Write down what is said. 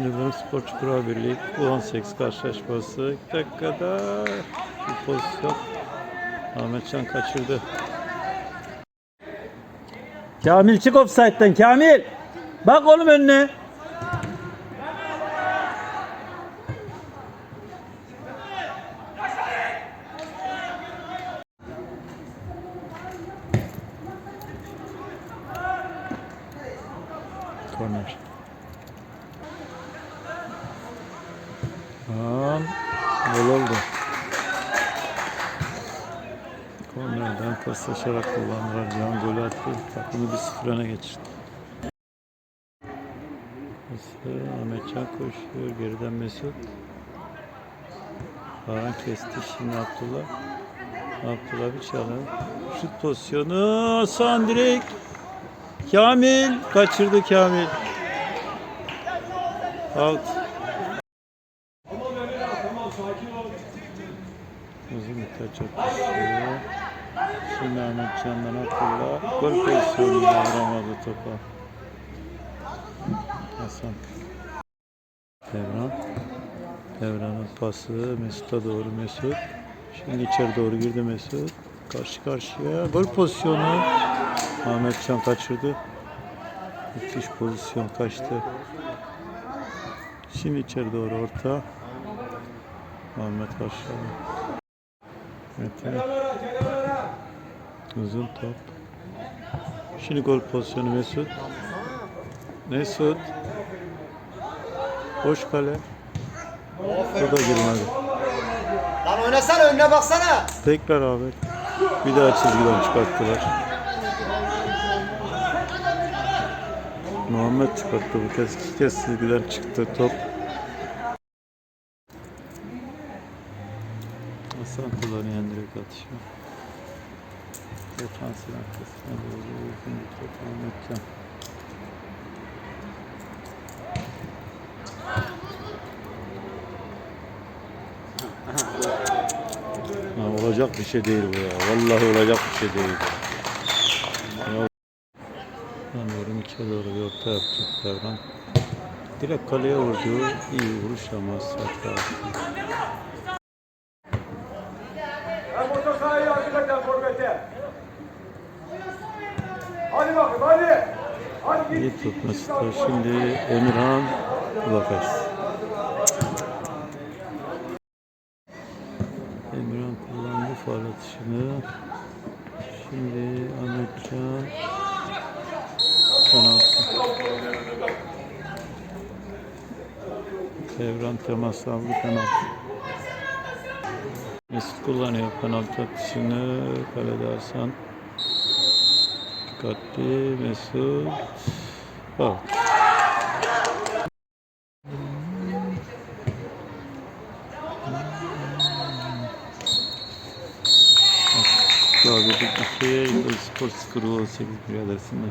Yıldırım Sporcu Kura Birliği U18 karşılaşması. İlk dakikada bir pozisyon. Ahmetcan kaçırdı. Kamil çık offside'den Kamil. Bak oğlum önüne. Korner. Tamam. Gol oldu. Kornerden paslaşarak kullandılar. Can golü attı. Takımı bir sıfır öne geçirdi. Pası Ahmetcan koşuyor. Geriden Mesut. Baran kesti. Şimdi Abdullah. Abdullah bir çalı. Şut pozisyonu. Hasan direkt. Kamil. Kaçırdı Kamil. Out. Uzun bir taç atışıyor. Şimdi Ahmet Can'dan Abdullah. Gol pozisyonunda vuramadı topa. Hasan. Devran. Devran'ın pası Mesut'a doğru Mesut. Şimdi içeri doğru girdi Mesut. Karşı karşıya. Gol pozisyonu. Ahmet Can kaçırdı. Müthiş pozisyon kaçtı. Şimdi içeri doğru orta. Ahmet karşıladı. Mete. Uzun top. Şimdi gol pozisyonu Mesut. Mesut. Boş kale. O da girmedi. Lan oynasana önüne baksana. Tekrar Ahmet. Bir daha çizgiden çıkarttılar. Muhammed çıkarttı bu kez. iki kez çizgiden çıktı top. Hasan kullanıyor direkt atışı. Defansın arkasına doğru uzun bir top Ahmetcan. Olacak bir şey değil bu ya. Vallahi olacak bir şey değil. Sanıyorum içe doğru bir orta yapacak Devran. Direkt kaleye vurdu. İyi vuruş ama sert. Hadi bakayım hadi. Şimdi Emirhan Ulafes. Emirhan kullandı faal atışını. Şimdi Ahmetcan penaltı. Devran temas aldı penaltı. Mesut kullanıyor penaltı atışını. Kalede Hasan. Dikkatli Mesut. Bak. Daha bir Yıldız Spor 0 18 bir adresinde.